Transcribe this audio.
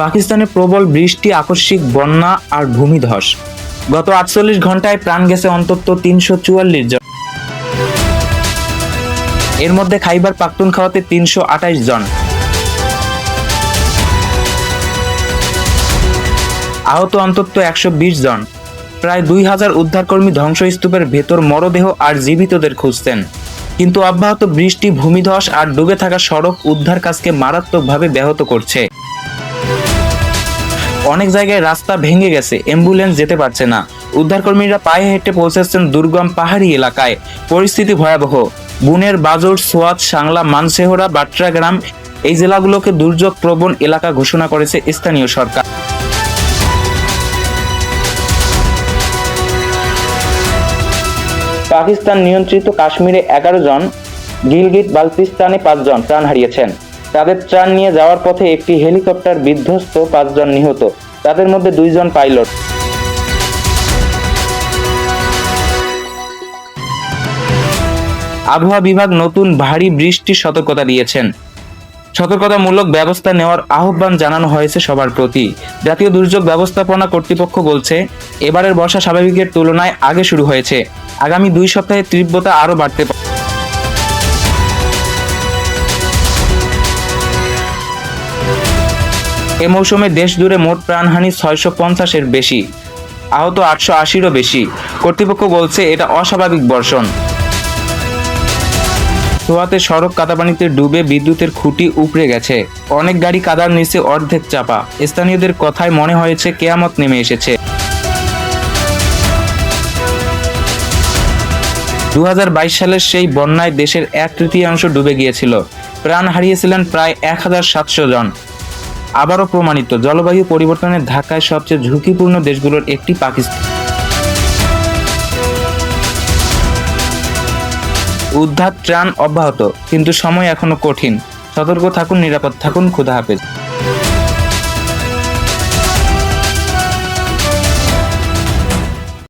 পাকিস্তানে প্রবল বৃষ্টি, আকস্মিক বন্যা আর ভূমিধস। গত আটচল্লিশ ঘন্টায় প্রাণ গেছে অন্তত তিনশো চুয়াল্লিশ জন। এর মধ্যে খাইবার পাখতুনখাওয়াতে তিনশো আঠাইশ জন। আহত অন্তত একশো বিশ জন। প্রায় দুই হাজার উদ্ধারকর্মী ধ্বংসস্তূপের ভেতর মরদেহ আর জীবিতদের খুঁজতেন। কিন্তু অব্যাহত বৃষ্টি, ভূমিধস আর ডুবে থাকা সড়ক উদ্ধার কাজকে মারাত্মকভাবে ব্যাহত করছে। অনেক জায়গায় রাস্তা ভেঙে গেছে অ্যাম্বুলেন্স যেতে পারছে না। উদ্ধারকর্মীরা পায়ে হেঁটে পৌঁছেছেন দুর্গম পাহাড়ি এলাকায়। পরিস্থিতি ভয়াবহ। বুনের বাজর সোয়াত সাংলা, মানসেহরা বাট্রাগ্রাম এই জেলাগুলোকে দুর্যোগ প্রবণ এলাকা ঘোষণা করেছে স্থানীয় সরকার। পাকিস্তান নিয়ন্ত্রিত কাশ্মীরে এগারো জন, গিলগিট, বালতিস্তানে পাঁচজন প্রাণ হারিয়েছেন। তাদের ত্রাণ নিয়ে যাওয়ার পথে একটি হেলিকপ্টার বিধ্বস্ত পাঁচজন নিহত। তাদের মধ্যে দুইজন পাইলট। আবহাওয়া বিভাগ নতুন ভারী বৃষ্টির সতর্কতা দিয়েছেন। সতর্কতামূলক ব্যবস্থা নেওয়ার আহ্বান জানানো হয়েছে সবার প্রতি। জাতীয় দুর্যোগ ব্যবস্থাপনা কর্তৃপক্ষ বলছে, এবারের বর্ষা স্বাভাবিকের তুলনায় আগে শুরু হয়েছে। আগামী দুই সপ্তাহে তীব্রতা আরও বাড়তে পারে। এ মৌসুমে দেশ জুড়ে মোট প্রাণহানি ছয়শো পঞ্চাশের বেশি। আহত আটশো আশিরও বেশি। কর্তৃপক্ষ বলছে এটা অস্বাভাবিক বর্ষণ। সোয়াতে সড়ক কাদাপানিতে ডুবে বিদ্যুতের খুঁটি উপড়ে গেছে। অনেক গাড়ি কাদার নিচে অর্ধেক চাপা। স্থানীয়দের কথায় মনে হয়েছে কেয়ামত নেমে এসেছে। দু হাজার বাইশ সালের সেই বন্যায় দেশের এক তৃতীয়াংশ ডুবে গিয়েছিল। প্রাণ হারিয়েছিলেন প্রায় এক হাজার সাতশো জন। আবারও প্রমাণিত, জলবায়ু পরিবর্তনের ধাক্কায় সবচেয়ে ঝুঁকিপূর্ণ দেশগুলোর একটি পাকিস্তান। উদ্ধার ত্রাণ অব্যাহত, কিন্তু সময় এখনও কঠিন। সতর্ক থাকুন, নিরাপদ থাকুন ক্ষুধা হাফেজ।